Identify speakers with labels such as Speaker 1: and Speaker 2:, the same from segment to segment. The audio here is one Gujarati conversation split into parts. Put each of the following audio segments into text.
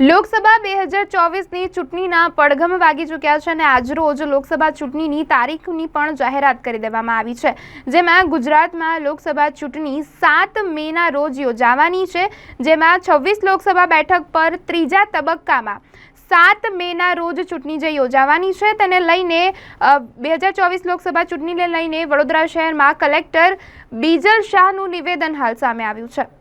Speaker 1: લોકસભા બે હજાર ચોવીસની ચૂંટણીના પડઘમ વાગી ચૂક્યા છે અને આજરોજ લોકસભા ચૂંટણીની તારીખની પણ જાહેરાત કરી દેવામાં આવી છે. જેમાં ગુજરાતમાં લોકસભા ચૂંટણી સાત મેના રોજ યોજાવાની છે. જેમાં છવ્વીસ લોકસભા બેઠક પર ત્રીજા તબક્કામાં સાત મેના રોજ ચૂંટણી જે યોજાવાની છે તેને લઈને બે હજાર ચોવીસ લોકસભા ચૂંટણીને લઈને વડોદરા શહેરમાં કલેક્ટર બીજલ શાહનું નિવેદન હાલ સામે આવ્યું છે.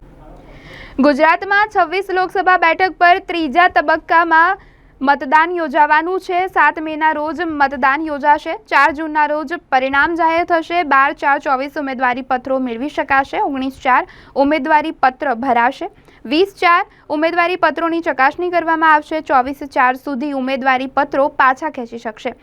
Speaker 1: ગુજરાતમાં છવ્વીસ લોકસભા બેઠક પર ત્રીજા તબક્કામાં મતદાન યોજાવાનું છે. સાત મેના રોજ મતદાન યોજાશે. ચાર જૂનના રોજ પરિણામ જાહેર થશે. બાર ચાર ચોવીસ ઉમેદવારી પત્રો મેળવી શકાશે. ઓગણીસ ચાર ઉમેદવારી પત્ર ભરાશે. વીસ ચાર ઉમેદવારી પત્રોની ચકાસણી કરવામાં આવશે. ચોવીસ ચાર સુધી ઉમેદવારી પત્રો પાછા ખેંચી શકશે.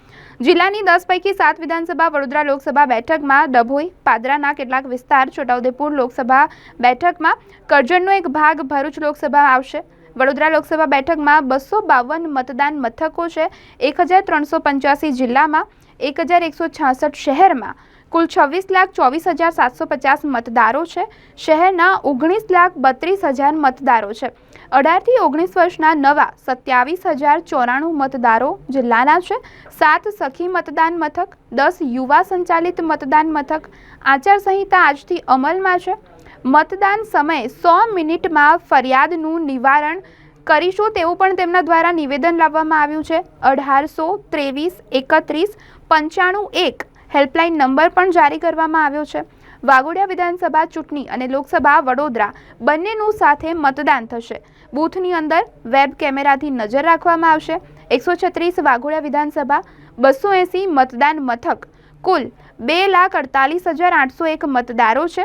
Speaker 1: જિલ્લાની દસ પૈકી સાત વિધાનસભા વડોદરા લોકસભા બેઠકમાં ડભોઈ, પાદરાના કેટલાક વિસ્તાર, છોટાઉદેપુર લોકસભા બેઠકમાં કરજણનો એક ભાગ ભરૂચ લોકસભા આવશે. વડોદરા લોકસભા બેઠકમાં બસો બાવન મતદાન મથકો છે. એક હજાર ત્રણસો પંચ્યાસી જિલ્લામાં એક હજાર એકસો છાસઠ શહેરમાં કુલ છવ્વીસ લાખ ચોવીસ હજાર સાતસો પચાસ મતદારો છે. શહેરના ઓગણીસ લાખ બત્રીસ હજાર મતદારો છે. અઢારથી ઓગણીસ વર્ષના નવા સત્યાવીસ હજાર ચોરાણું મતદારો જિલ્લાના છે. સાત સખી મતદાન મથક, દસ યુવા સંચાલિત મતદાન મથક, આચારસંહિતા આજથી અમલમાં છે. મતદાન સમયે સો મિનિટમાં ફરિયાદનું નિવારણ કરીશું તેવું પણ તેમના દ્વારા નિવેદન લાવવામાં આવ્યું છે. અઢારસો ત્રેવીસ, એકત્રીસ, પંચાણું એક હેલ્પલાઇન નંબર પણ જારી કરવામાં આવ્યો છે. વાઘોડિયા વિધાનસભા ચૂંટણી અને લોકસભા વડોદરા બંનેનું સાથે મતદાન થશે. બૂથની અંદર વેબ કેમેરાથી નજર રાખવામાં આવશે. એકસો છત્રીસ વાઘોડિયા વિધાનસભા, બસો એંસી મતદાન મથક. કુલ બે લાખ અડતાલીસ હજાર આઠસો એક મતદારો છે.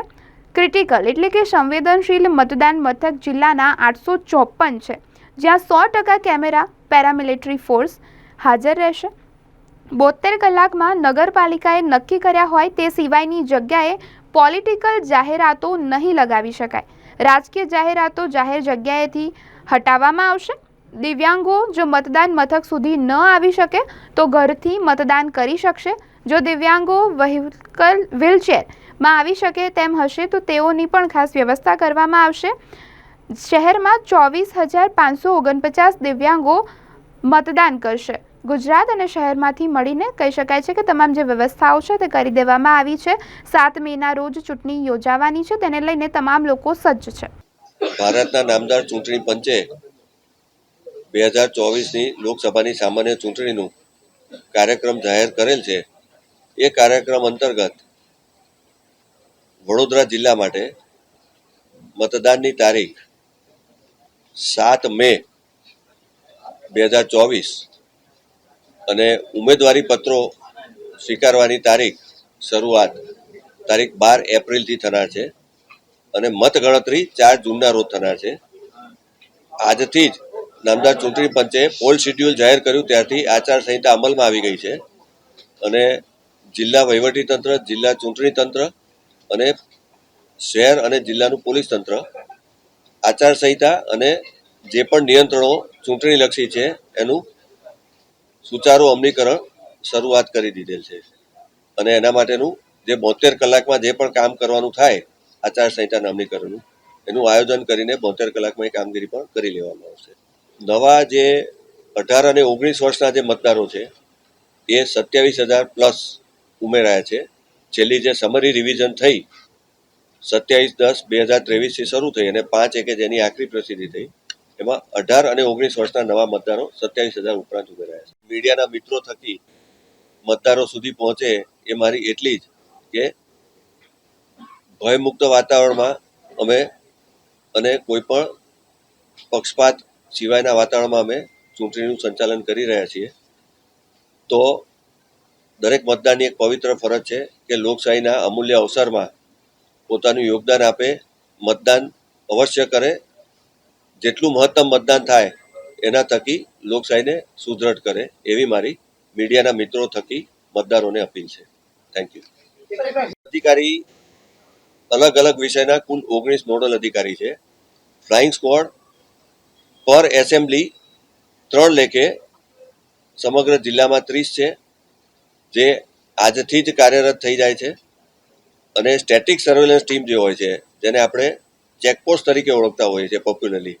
Speaker 1: ક્રિટિકલ એટલે કે સંવેદનશીલ મતદાન મથક જિલ્લાના આઠસો ચોપન છે. જ્યાં સો ટકા કેમેરા, પેરામિલિટરી ફોર્સ હાજર રહેશે. બોતેર કલાકમાં નગરપાલિકાએ નક્કી કર્યા હોય તે સિવાયની જગ્યાએ પોલિટિકલ જાહેરાતો નહીં લગાવી શકાય. રાજકીય જાહેરાતો જાહેર જગ્યાએથી હટાવવામાં આવશે. દિવ્યાંગો જો મતદાન મથક સુધી ન આવી શકે, તો ઘરથી મતદાન કરી શકશે. જો દિવ્યાંગો વ્હીકલ, વ્હીલચેરમાં આવી શકે તેમ હશે, તો તેઓની પણ ખાસ વ્યવસ્થા કરવામાં આવશે. શહેરમાં ચોવીસ હજાર પાંચસો ઓગણપચાસ દિવ્યાંગો મતદાન કરશે. ગુજરાત અને શહેરમાંથી મળીને કહી શકાય છે કે તમામ જે વ્યવસ્થાઓ છે તે કરી દેવામાં આવી છે. સાત મેના રોજ ચૂંટણી યોજાવાની છે. તેને લઈને તમામ લોકો સજ્જ છે.
Speaker 2: ભારતના નામદાર ચૂંટણી પંચે બે હજાર ચોવીસની લોકસભાની સામાન્ય ચૂંટણીનું કાર્યક્રમ જાહેર કરેલ છે. એ કાર્યક્રમ અંતર્ગત વડોદરા જિલ્લા માટે મતદાનની તારીખ સાત મે બે હજાર ચોવીસ અને ઉમેદવારી પત્રો સ્વીકારવાની તારીખ શરૂઆત તારીખ બાર એપ્રિલથી થનાર છે અને મતગણતરી ચાર જૂનના રોજ થનાર છે. આજથી જ નામદાર ચૂંટણી પંચે પોલ શિડ્યુલ જાહેર કર્યું, ત્યારથી આચારસંહિતા અમલમાં આવી ગઈ છે અને જિલ્લા વહીવટીતંત્ર જિલ્લા ચૂંટણી તંત્ર અને શહેર અને જિલ્લાનું પોલીસ તંત્ર આચારસંહિતા અને જે પણ નિયંત્રણો ચૂંટણીલક્ષી છે એનું સુચારુ અમલીકરણ શરૂઆત કરી દીધેલ છે. અને એના માટેનું જે બોતેર કલાકમાં જે પણ કામ કરવાનું થાય, આચારસંહિતાના અમલીકરણનું, એનું આયોજન કરીને બોતેર કલાકમાં એ કામગીરી પણ કરી લેવામાં આવશે. નવા જે અઢાર અને ઓગણીસ વર્ષના જે મતદારો છે, એ સત્યાવીસ હજાર પ્લસ ઉમેરાયા છે. છેલ્લી જે સમરી રિવિઝન થઈ, સત્યાવીસ દસ બે હજાર ત્રેવીસથી શરૂ થઈ અને પાંચ એકે જેની આખરી પ્રસિદ્ધિ થઈ એમાં અઢાર અને ઓગણીસ વર્ષના નવા મતદારો સત્યાવીસ હજાર ઉપરાંત ઉમેરાયા છે. મીડિયાના મિત્રો થકી મતદારો સુધી પહોંચે એ મારી એટલી જ કે ભયમુક્ત વાતાવરણમાં અમે અને કોઈ પણ પક્ષપાત સિવાયના વાતાવરણમાં અમે ચૂંટણીનું સંચાલન કરી રહ્યા છીએ. તો દરેક મતદારની એક પવિત્ર ફરજ છે કે લોકશાહીના અમૂલ્ય અવસરમાં પોતાનું યોગદાન આપે, મતદાન અવશ્ય કરે જેટલું મહત્તમ મતદાન થાય, એના થકી લોકશાહીને સુદૃઢ કરે, એવી મારી મીડિયાના મિત્રો થકી મતદારોને અપીલ છે. થેન્ક યુ અધિકારી અલગ અલગ વિષયના કુલ ઓગણીસ નોડલ અધિકારી છે. ફ્લાઇંગ સ્કવોડ પર એસેમ્બલી ત્રણ લેખે સમગ્ર જિલ્લામાં ત્રીસ છે, જે આજથી જ કાર્યરત થઈ જાય છે. અને સ્ટેટિક સર્વેલન્સ ટીમ જે હોય છે, જેને આપણે ચેકપોસ્ટ તરીકે ઓળખતા હોઈએ છીએ પોપ્યુલરલી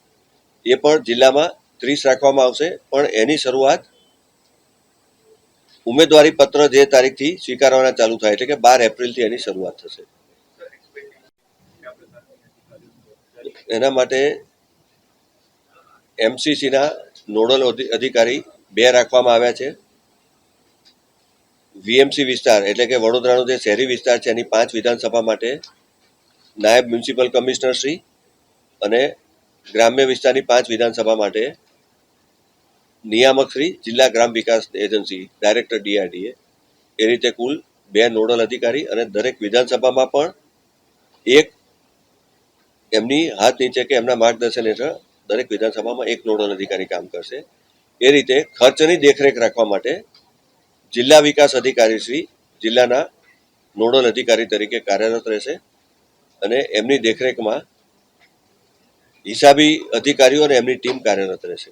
Speaker 2: એ પણ જિલ્લામાં ત્રીસ રાખવામાં આવશે, પણ એની શરૂઆત ઉમેદવારી પત્ર જે તારીખથી સ્વીકારવાના ચાલુ થાય એટલે કે બાર એપ્રિલથી એની શરૂઆત થશે. એના માટે એમસીસીના નોડલ અધિકારી બે રાખવામાં આવ્યા છે. વીએમસી વિસ્તાર એટલે કે વડોદરાનો જે શહેરી વિસ્તાર છે, એની પાંચ વિધાનસભા માટે નાયબ મ્યુનિસિપલ કમિશનર શ્રી અને ગ્રામ્ય વિસ્તારની પાંચ વિધાનસભા માટે નિયામક શ્રી જિલ્લા ગ્રામ વિકાસ એજન્સી, ડાયરેક્ટર ડીઆરડીએ. એ રીતે કુલ બે નોડલ અધિકારી અને દરેક વિધાનસભામાં પણ એક એમની હાથ નીચે કે એમના માર્ગદર્શન હેઠળ દરેક વિધાનસભામાં એક નોડલ અધિકારી કામ કરશે. એ રીતે ખર્ચની દેખરેખ રાખવા માટે જિલ્લા વિકાસ અધિકારી શ્રી જિલ્લાના નોડલ અધિકારી તરીકે કાર્યરત રહેશે. અને એમની દેખરેખમાં હિસાબી અધિકારીઓ અને એમની ટીમ કાર્યરત રહેશે.